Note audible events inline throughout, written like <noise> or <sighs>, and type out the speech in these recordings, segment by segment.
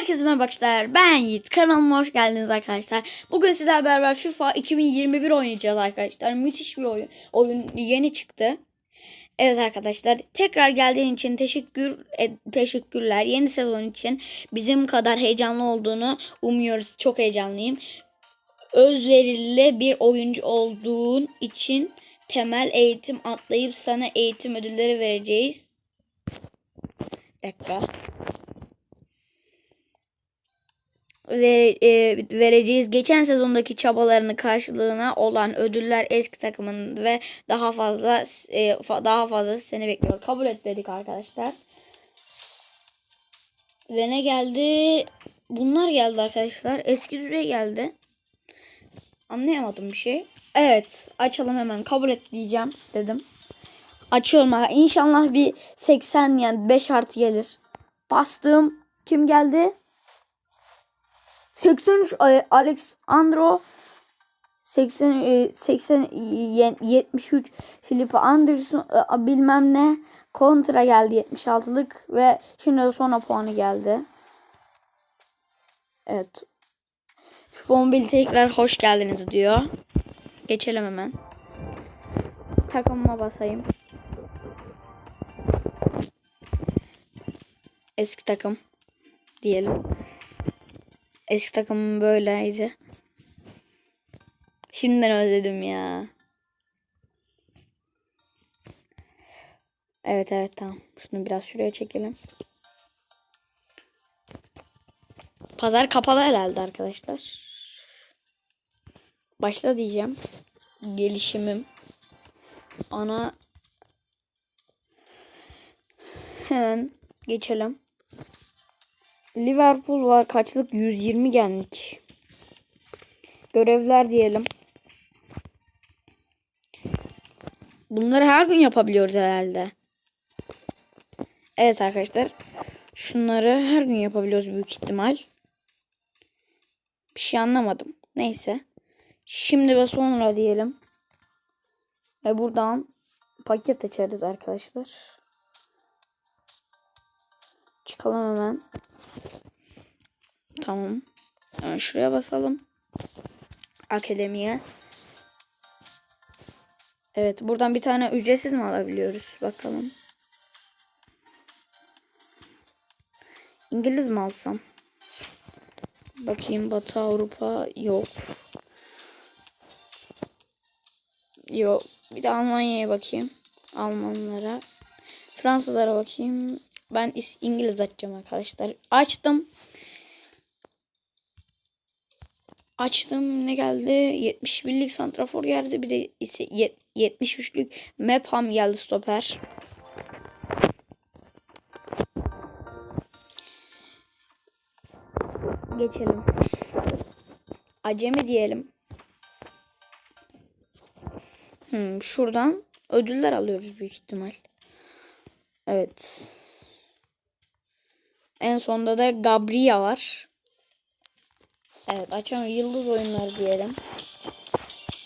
Herkese merhaba arkadaşlar. Ben Yiğit. Kanalıma hoş geldiniz arkadaşlar. Bugün sizlerle beraber FIFA 2021 oynayacağız arkadaşlar. Müthiş bir oyun. Oyun yeni çıktı. Evet arkadaşlar. Tekrar geldiğin için teşekkür e, teşekkürler. Yeni sezon için bizim kadar heyecanlı olduğunu umuyoruz. Çok heyecanlıyım. Özverili bir oyuncu olduğun için temel eğitim atlayıp sana eğitim ödülleri vereceğiz. Dakika. Ve, e, vereceğiz. Geçen sezondaki çabalarını karşılığına olan ödüller eski takımın ve daha fazla e, fa- daha fazla seni bekliyor. Kabul et dedik arkadaşlar. Ve ne geldi? Bunlar geldi arkadaşlar. Eski düzey geldi. Anlayamadım bir şey. Evet, açalım hemen. Kabul et diyeceğim dedim. Açıyorum. İnşallah bir 80 yani 5 artı gelir. Bastım. Kim geldi? 83 e, Alexandro 80 e, 80 e, 73 Filipe Anderson e, bilmem ne kontra geldi 76'lık ve şimdi de sonra puanı geldi. Evet. FIFA Mobile tekrar hoş geldiniz diyor. Geçelim hemen. Takımıma basayım. Eski takım diyelim. Eski takımım böyleydi. Şimdiden özledim ya. Evet evet tamam. Şunu biraz şuraya çekelim. Pazar kapalı herhalde arkadaşlar. Başla diyeceğim. Gelişimim. Ana hemen geçelim. Liverpool var kaçlık 120 geldik. Görevler diyelim. Bunları her gün yapabiliyoruz herhalde. Evet arkadaşlar. Şunları her gün yapabiliyoruz büyük ihtimal. Bir şey anlamadım. Neyse. Şimdi ve sonra diyelim. Ve buradan paket açarız arkadaşlar. Çıkalım hemen. Tamam. Hemen şuraya basalım. Akademiye. Evet buradan bir tane ücretsiz mi alabiliyoruz? Bakalım. İngiliz mi alsam? Bakayım Batı Avrupa yok. Yok. Bir de Almanya'ya bakayım. Almanlara. Fransızlara bakayım. Ben İngiliz açacağım arkadaşlar. Açtım. Açtım ne geldi? 71'lik santrafor geldi. Bir de ise yet- 73'lük Mepham geldi stoper. Geçelim. Acemi diyelim. Hmm, şuradan ödüller alıyoruz büyük ihtimal. Evet. En sonda da Gabriel var. Evet açalım yıldız oyunları diyelim.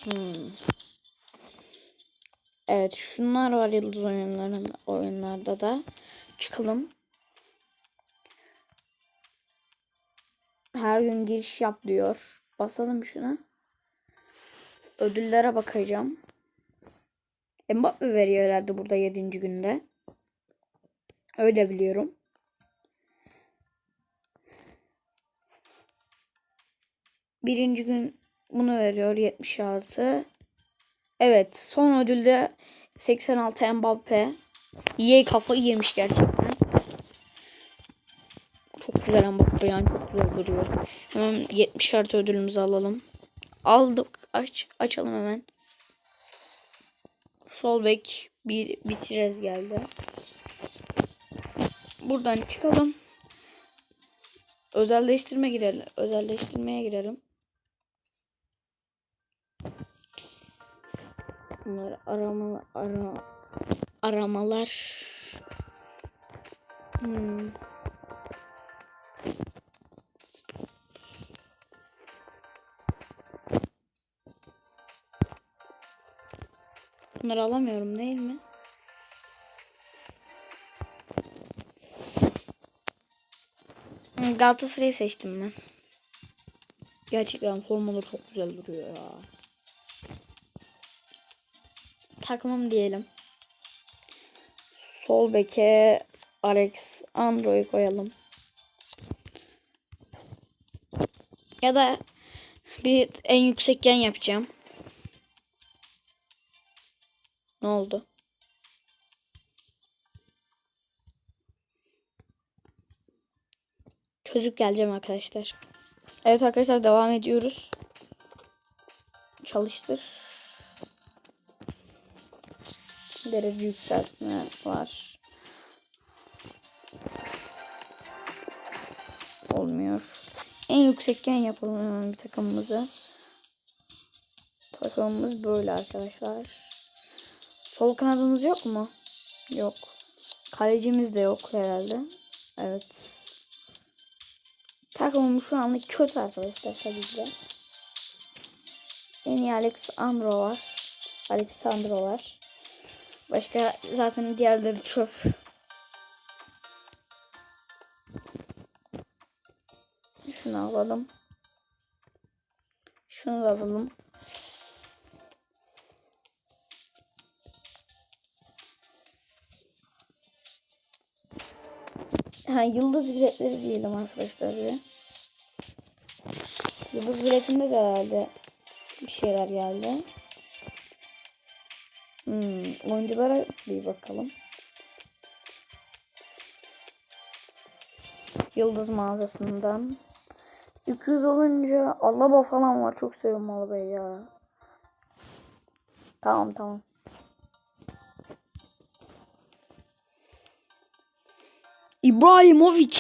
Hmm. Evet şunlar var yıldız oyunların oyunlarda da. Çıkalım. Her gün giriş yap diyor. Basalım şuna. Ödüllere bakacağım. Mbappe veriyor herhalde burada 7. günde. Öyle biliyorum. Birinci gün bunu veriyor 76. Evet son ödülde 86 Mbappe. İyi kafayı yemiş gerçekten. Çok güzel Mbappe yani çok güzel duruyor. Hemen 70 artı ödülümüzü alalım. Aldık. Aç, açalım hemen. Sol bek bir bitirez geldi. Buradan çıkalım. Özelleştirme girelim. Özelleştirmeye girelim. Bunlar arama ara, aramalar. Hmm. Bunları alamıyorum değil mi? Galatasaray'ı seçtim ben. Gerçekten formaları çok güzel duruyor ya. Takımım diyelim. Sol beke Alex Andro'yu koyalım. Ya da bir en yüksek yan yapacağım. Ne oldu? Çözüp geleceğim arkadaşlar. Evet arkadaşlar devam ediyoruz. Çalıştır. Derece yükseltme var. Olmuyor. En yüksekken yapalım hemen bir takımımızı. Takımımız böyle arkadaşlar. Sol kanadımız yok mu? Yok. Kalecimiz de yok herhalde. Evet. Takımım şu anlık kötü arkadaşlar tabii ki. En iyi Alex Andro var. Alexandro var. Başka zaten diğerleri çöp. Şunu alalım. Şunu da alalım. Ha, yıldız biletleri diyelim arkadaşlar. Yıldız biletinde de herhalde bir şeyler geldi. Hmm, oyunculara bir bakalım. Yıldız mağazasından. 200 olunca Alaba falan var. Çok seviyorum Alaba'yı ya. Tamam tamam. İbrahimovic.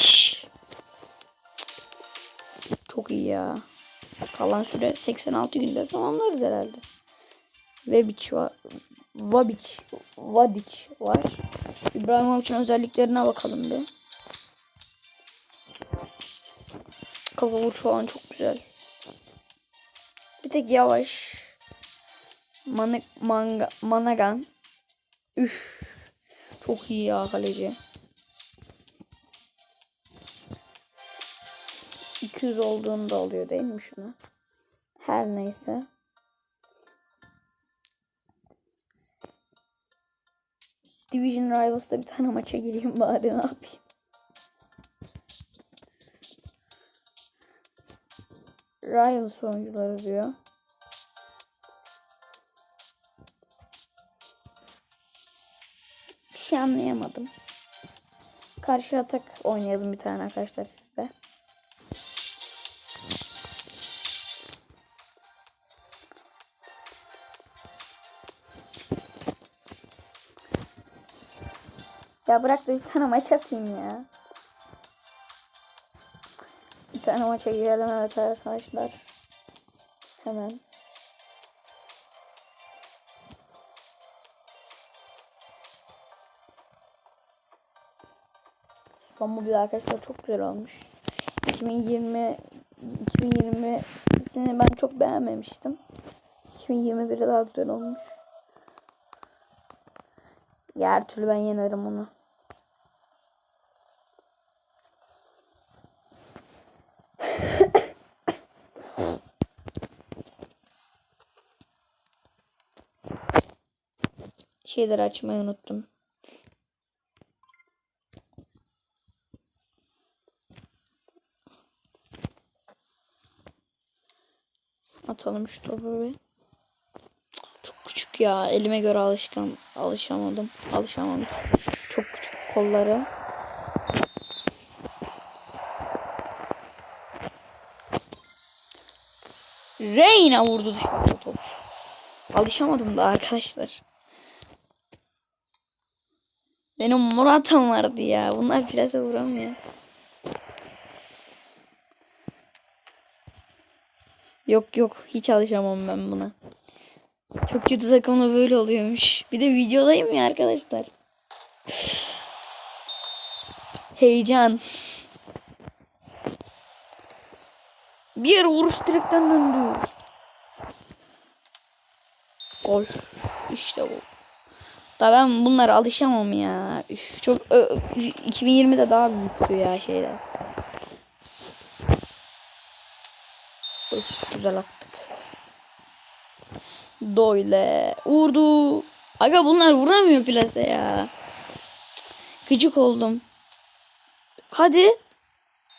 Çok iyi ya. Kalan süre 86 günde tamamlarız herhalde. Vebic var. Vabic. Vadic var. İbrahimovic'in özelliklerine bakalım bir. Kafa şu an çok güzel. Bir tek yavaş. Man manga Managan. Üf. Çok iyi ya kaleci. 200 olduğunda oluyor değil mi şunu? Her neyse. Division Rivals'ta bir tane maça gireyim bari ne yapayım. Rivals oyuncuları diyor. Bir şey anlayamadım. Karşı atak oynayalım bir tane arkadaşlar sizde. Ya bırak da bir tane maç atayım ya. Bir tane maça girelim evet arkadaşlar. Hemen. FIFA Mobile arkadaşlar çok güzel olmuş. 2020 2020'sini ben çok beğenmemiştim. 2021'e daha güzel olmuş. Ya her türlü ben yenerim onu. Şeyleri açmayı unuttum. Atalım şu topu bir. Çok küçük ya. Elime göre alışkan alışamadım. Alışamadım. Çok küçük kolları. Reyna vurdu dışarı top. Alışamadım da arkadaşlar. Benim Murat'ım vardı ya. Bunlar plase vuramıyor. Yok yok hiç alışamam ben buna. Çok kötü takımda böyle oluyormuş. Bir de videodayım ya arkadaşlar. <sighs> Heyecan. Bir vuruş direkten döndü. Gol. İşte bu. Da ben bunlara alışamam ya. Üf, çok ö, 2020'de daha büyüktü ya şeyler. Öf, güzel attık. Doyle. Vurdu. Aga bunlar vuramıyor plase ya. Gıcık oldum. Hadi.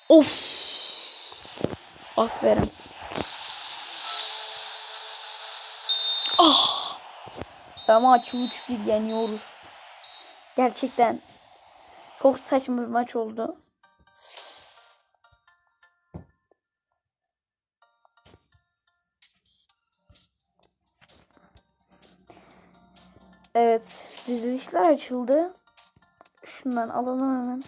Of. Aferin. Ah. Ama 3-1 yeniyoruz. Gerçekten çok saçma bir maç oldu. Evet, dizilişler açıldı. Şundan alalım hemen.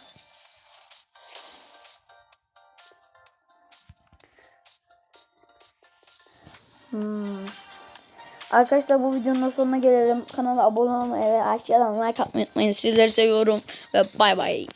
Hmm. Arkadaşlar bu videonun sonuna gelelim. Kanala abone olmayı ve aşağıdan like atmayı unutmayın. Sizleri seviyorum ve bay bay.